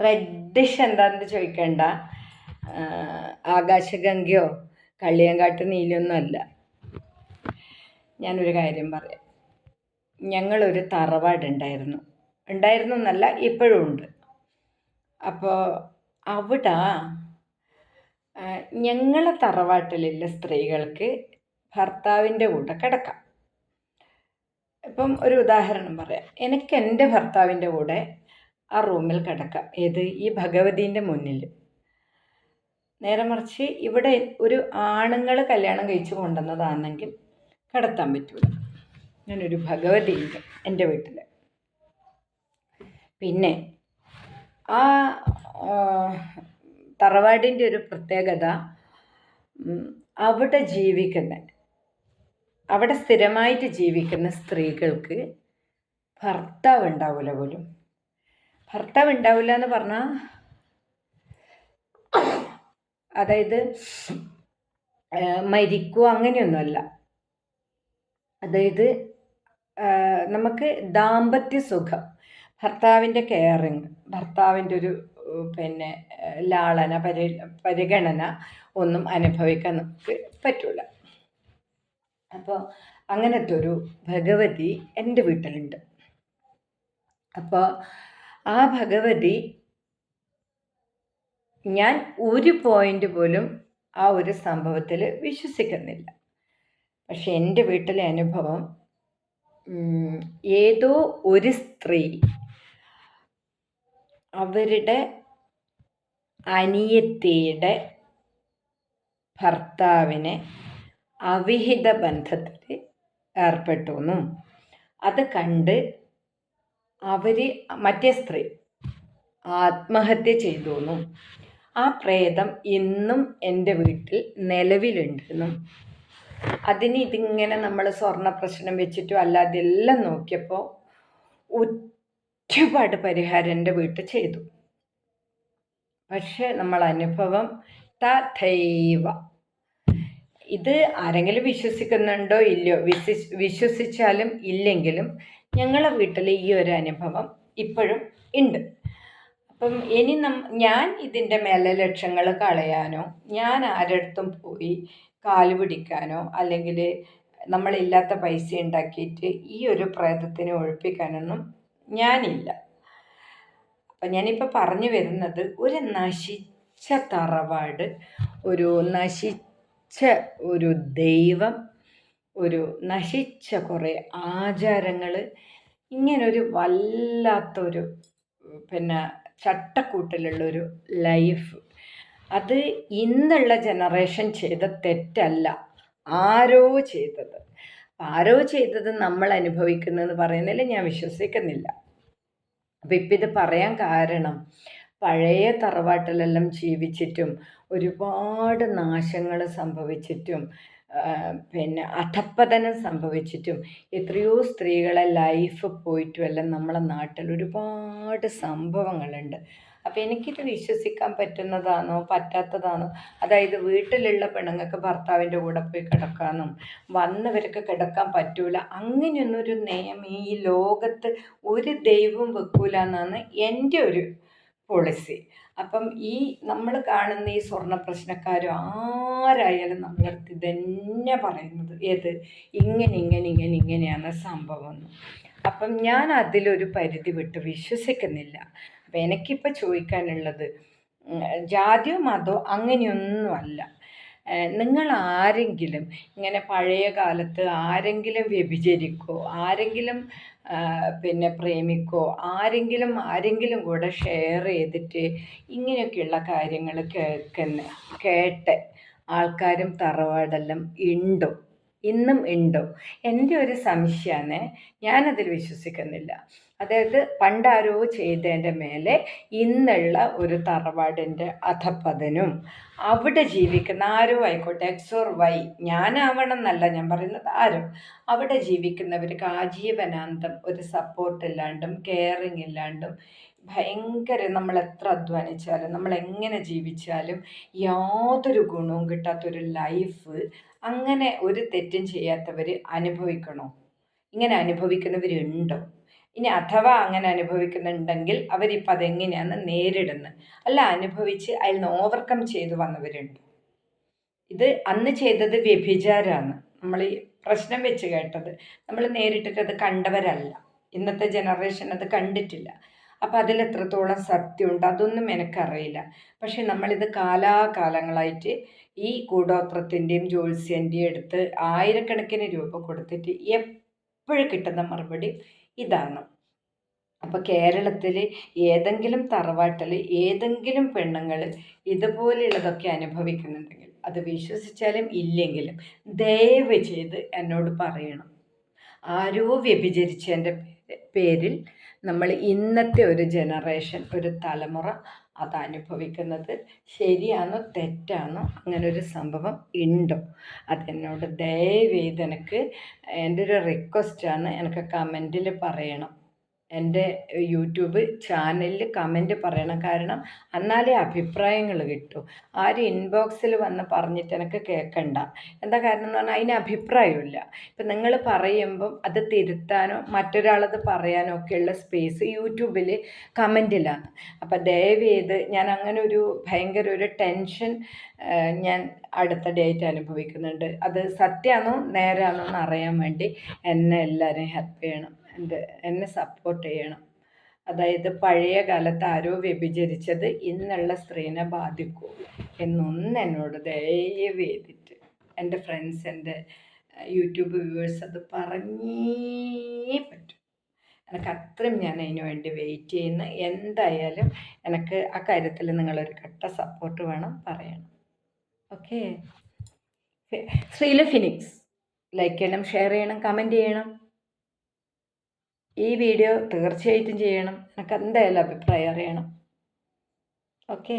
Reddish എന്താണെന്ന് ചോദിക്കണ്ട. ആകാശഗംഗയോ കള്ളിയങ്കാട്ട് നീലൊന്നും അല്ല. ഞാനൊരു കാര്യം പറയാം. ഞങ്ങളൊരു തറവാട് ഉണ്ടായിരുന്നു എന്നല്ല ഇപ്പോഴും ഉണ്ട്. അപ്പോൾ അവിടെ ഞങ്ങളെ തറവാട്ടിലുള്ള സ്ത്രീകൾക്ക് ഭർത്താവിന്റെ കൂടെ കിടക്കാം. ഇപ്പം ഒരു ഉദാഹരണം പറയാം. എനിക്ക് എന്റെ ഭർത്താവിന്റെ കൂടെ ആ റൂമിൽ കിടക്കാം. ഏത്? ഈ ഭഗവതീന്റെ മുന്നിൽ. നേരെ മറിച്ച് ഇവിടെ ഒരു ആണുങ്ങൾ കല്യാണം കഴിച്ചു കൊണ്ടുവന്നതാണെങ്കിൽ കിടത്താൻ പറ്റൂല. ഞാനൊരു ഭഗവതിയുണ്ട് എന്റെ വീട്ടിൽ. പിന്നെ ആ തറവാടിന്റെ ഒരു പ്രത്യേകത അവിടെ ജീവിക്കുന്ന അവിടെ സ്ഥിരമായിട്ട് ജീവിക്കുന്ന സ്ത്രീകൾക്ക് ഭർത്താവ് ഉണ്ടാവില്ല പോലും. ഭർത്താവ് ഉണ്ടാവില്ല എന്ന് പറഞ്ഞാൽ അതായത് മരിക്കുക അങ്ങനെയൊന്നുമല്ല. അതായത് നമുക്ക് ദാമ്പത്യ സുഖം ഭർത്താവിന്റെ കെയറിങ് ഭർത്താവിന്റെ ഒരു പിന്നെ ലാളന പരി പരിഗണന ഒന്നും അനുഭവിക്കാൻ നമുക്ക് പറ്റൂല. അപ്പോൾ അങ്ങനത്തെ ഒരു ഭഗവതി എന്റെ വീട്ടിലുണ്ട്. അപ്പോൾ ആ ഭഗവതി ഞാൻ ഒരു പോയിന്റ് പോലും ആ ഒരു സംഭവത്തിൽ വിശ്വസിക്കുന്നില്ല. പക്ഷെ എന്റെ വീട്ടിലെ അനുഭവം ഏതോ ഒരു സ്ത്രീ അവരുടെ അനിയത്തിയുടെ ഭർത്താവിനെ അവിഹിത ബന്ധത്തിൽ ഏർപ്പെട്ടു എന്നും അത് കണ്ട് അവർ മറ്റേ സ്ത്രീ ആത്മഹത്യ ചെയ്തു എന്നും ആ പ്രേതം ഇന്നും എന്റെ വീട്ടിൽ നിലവിലുണ്ടെന്നും. അതിന് ഇതിങ്ങനെ നമ്മൾ സ്വർണ പ്രശ്നം വെച്ചിട്ടും അല്ലാതെ എല്ലാം നോക്കിയപ്പോൾ ഒരുപാട് പരിഹാരം എന്റെ വീട്ടിൽ ചെയ്തു. പക്ഷേ നമ്മൾ അനുഭവം തഥൈവ ഇത് ആരെങ്കിലും വിശ്വസിക്കുന്നുണ്ടോ ഇല്ലയോ? വിശ്വസിച്ചാലും ഇല്ലെങ്കിലും ഞങ്ങളെ വീട്ടിൽ ഈ ഒരു അനുഭവം ഇപ്പോഴും ഉണ്ട്. അപ്പം ഇനി നം ഞാൻ ഇതിന്റെ മേലെ ലക്ഷങ്ങൾ കളയാനോ ഞാൻ ആരടുത്തും പോയി കാൽ പിടിക്കാനോ അല്ലെങ്കിൽ നമ്മളില്ലാത്ത പൈസ ഉണ്ടാക്കിയിട്ട് ഈ ഒരു പ്രേതത്തിനെ ഒഴിപ്പിക്കാനൊന്നും ഞാനില്ല. അപ്പം ഞാനിപ്പോൾ പറഞ്ഞു വരുന്നത് ഒരു നശിച്ച തറവാട് ഒരു നശിച്ച ഒരു ദൈവം ഒരു നശിച്ച കുറേ ആചാരങ്ങൾ ഇങ്ങനൊരു വല്ലാത്തൊരു പിന്നെ ചട്ടക്കൂട്ടിലുള്ളൊരു ലൈഫ്. അത് ഇന്നുള്ള ജനറേഷൻ ചെയ്ത തെറ്റല്ല. ആരോ ചെയ്തത്. ആരോ ചെയ്തത് നമ്മൾ അനുഭവിക്കുന്നതെന്ന് പറയുന്നതിൽ ഞാൻ വിശ്വസിക്കുന്നില്ല. അപ്പം ഇപ്പം ഇത് പറയാൻ കാരണം പഴയ തറവാട്ടിലെല്ലാം ജീവിച്ചിട്ടും ഒരുപാട് നാശങ്ങൾ സംഭവിച്ചിട്ടും പിന്നെ അധപ്പതനം സംഭവിച്ചിട്ടും എത്രയോ സ്ത്രീകളെ ലൈഫ് പോയിട്ടുമെല്ലാം നമ്മളെ നാട്ടിൽ ഒരുപാട് സംഭവങ്ങളുണ്ട്. അപ്പം എനിക്കിത് വിശ്വസിക്കാൻ പറ്റുന്നതാണോ? പറ്റാത്തതാണോ? അതായത് വീട്ടിലുള്ള പെണ്ണുങ്ങൾക്ക് ഭർത്താവിന്റെ കൂടെ പോയി കിടക്കാനും വന്നവർക്ക് കിടക്കാൻ പറ്റൂല. അങ്ങനെയൊന്നൊരു നിയമം ഈ ലോകത്ത് ഒരു ദൈവം വെക്കൂല എന്നാണ് എന്റെ ഒരു പോളിസി അപ്പം ഈ നമ്മൾ കാണുന്ന ഈ സ്വർണ പ്രശ്നക്കാരും ആരായാലും നമ്മളടുത്ത് ഇതന്നെ പറയുന്നത് ഏത്? ഇങ്ങനെ ഇങ്ങനെ ഇങ്ങനെ ഇങ്ങനെയാണ് സംഭവം. അപ്പം ഞാൻ അതിലൊരു പരിധി വിട്ട് വിശ്വസിക്കുന്നില്ല. അപ്പം എനിക്കിപ്പോൾ ചോദിക്കാനുള്ളത് ജാതിയോ മതമോ അങ്ങനെയൊന്നുമല്ല. നിങ്ങൾ ആരെങ്കിലും ഇങ്ങനെ പഴയ കാലത്ത് ആരെങ്കിലും വ്യഭിചരിക്കോ ആരെങ്കിലും പിന്നെ പ്രേമിക്കോ ആരെങ്കിലും ആരെങ്കിലും കൂടെ ഷെയർ ചെയ്തിട്ട് ഇങ്ങനെയൊക്കെയുള്ള കാര്യങ്ങൾ കേൾക്കുന്ന കേട്ട് ആൾക്കാരും തറവാടെല്ലാം ഉണ്ടോ ഇന്നും ഉണ്ടോ എന്റെ ഒരു സംശയമാണ് ഞാനതിൽ വിശ്വസിക്കുന്നില്ല. അതായത് പണ്ടാരോ ചെയ്തതിന്റെ മേലെ ഇന്നുള്ള ഒരു തറവാടിന്റെ അധപ്പതനും അവിടെ ജീവിക്കുന്ന ആരോ ആയിക്കോട്ടെ എക്സ് ഓർ വൈ ഞാനാവണം എന്നല്ല ഞാൻ പറയുന്നത് ആരും. അവിടെ ജീവിക്കുന്നവർക്ക് ആജീവനാന്തം ഒരു സപ്പോർട്ട് ഇല്ലാണ്ടും കെയറിങ് ഇല്ലാണ്ടും ഭയങ്കര നമ്മൾ എത്ര അധ്വാനിച്ചാലും നമ്മൾ എങ്ങനെ ജീവിച്ചാലും യാതൊരു ഗുണവും കിട്ടാത്തൊരു ലൈഫ് അങ്ങനെ ഒരു തെറ്റും ചെയ്യാത്തവർ അനുഭവിക്കണോ? ഇങ്ങനെ അനുഭവിക്കുന്നവരുണ്ടോ? ഇനി അഥവാ അങ്ങനെ അനുഭവിക്കുന്നുണ്ടെങ്കിൽ അവരിപ്പോൾ അതെങ്ങനെയാണ് നേരിടുന്നത് അല്ല അനുഭവിച്ച് അതിൽ നിന്ന് ഓവർകം ചെയ്ത് വന്നവരുണ്ട്? ഇത് അന്ന് ചെയ്തത് വ്യഭിചാരമാണ് നമ്മൾ ഈ പ്രശ്നം വെച്ച് കേട്ടത്. നമ്മൾ നേരിട്ടിട്ട് അത് കണ്ടവരല്ല. ഇന്നത്തെ ജനറേഷൻ അത് കണ്ടിട്ടില്ല. അപ്പോൾ അതിൽ എത്രത്തോളം സത്യമുണ്ട് അതൊന്നും എനിക്കറിയില്ല. പക്ഷെ നമ്മളിത് കാലാകാലങ്ങളായിട്ട് ഈ കൂടോത്രത്തിന്റെയും ജ്യോത്സ്യന്റെയും എടുത്ത് ആയിരക്കണക്കിന് രൂപ കൊടുത്തിട്ട് എപ്പോഴും കിട്ടുന്ന മറുപടി ഇതാണ്. അപ്പോൾ കേരളത്തിൽ ഏതെങ്കിലും തറവാട്ടിൽ ഏതെങ്കിലും പെണ്ണുങ്ങൾ ഇതുപോലെയുള്ളതൊക്കെ അനുഭവിക്കുന്നുണ്ടെങ്കിൽ അത് വിശ്വസിച്ചാലും ഇല്ലെങ്കിലും ദയവ് ചെയ്ത് എന്നോട് പറയണം. ആരോ വ്യഭിചരിച്ചതിന്റെ പേരിൽ നമ്മൾ ഇന്നത്തെ ഒരു ജനറേഷൻ ഒരു തലമുറ അത് അനുഭവിക്കുന്നത് ശരിയാണോ തെറ്റാണോ അങ്ങനെ ഒരു സംഭവം ഉണ്ടോ? അതെന്നോട് ദയവേത് എനിക്ക് എന്റെ ഒരു റിക്വസ്റ്റാണ് എനിക്ക് കമന്റിൽ പറയണം. എന്റെ യൂട്യൂബ് ചാനലിൽ കമന്റ് പറയണം കാരണം എന്നാലേ അഭിപ്രായങ്ങൾ കിട്ടൂ. ആരും ഇൻബോക്സിൽ വന്ന് പറഞ്ഞിട്ട് എനിക്ക് കേൾക്കണ്ട എന്താ കാരണം എന്ന് പറഞ്ഞാൽ അതിന് അഭിപ്രായമില്ല ഇപ്പം നിങ്ങൾ പറയുമ്പം അത് തിരുത്താനോ മറ്റൊരാളത് പറയാനോ ഒക്കെയുള്ള സ്പേസ് യൂട്യൂബിൽ കമന്റിലാണ് അപ്പം ദയവ് ചെയ്ത് ഞാൻ അങ്ങനെ ഒരു ഭയങ്കര ഒരു ടെൻഷൻ ഞാൻ അടുത്ത ഡേറ്റ് അനുഭവിക്കുന്നുണ്ട്. അത് സത്യമാണോ നേരാണോ എന്ന് അറിയാൻ വേണ്ടി എന്നെ എല്ലാവരെയും ഹെൽപ്പ് ചെയ്യണം. എന്റെ എന്നെ സപ്പോർട്ട് ചെയ്യണം. അതായത് പഴയ കാലത്ത് ആരോ വ്യഭിചരിച്ചത് ഇന്നുള്ള സ്ത്രീനെ ബാധിക്കൂ എന്നൊന്ന് എന്നോട് ദയവ് ചെയ്തിട്ട് എന്റെ ഫ്രണ്ട്സ് എന്റെ യൂട്യൂബ് വ്യൂവേഴ്സ് അത് പറഞ്ഞേ പറ്റും. എനിക്ക് അത്രയും ഞാൻ അതിന് വേണ്ടി വെയിറ്റ് ചെയ്യുന്ന. എന്തായാലും എനിക്ക് ആ കാര്യത്തിൽ നിങ്ങളൊരു കട്ട സപ്പോർട്ട് വേണം പറയണം. Okay Sreela Phoenix. ലൈക്ക് ചെയ്യണം ഷെയർ ചെയ്യണം കമന്റ് ചെയ്യണം. ഈ വീഡിയോ തീർച്ചയായിട്ടും ചെയ്യണം. എനിക്ക് എന്തായാലും അഭിപ്രായം അറിയണം. ഓക്കേ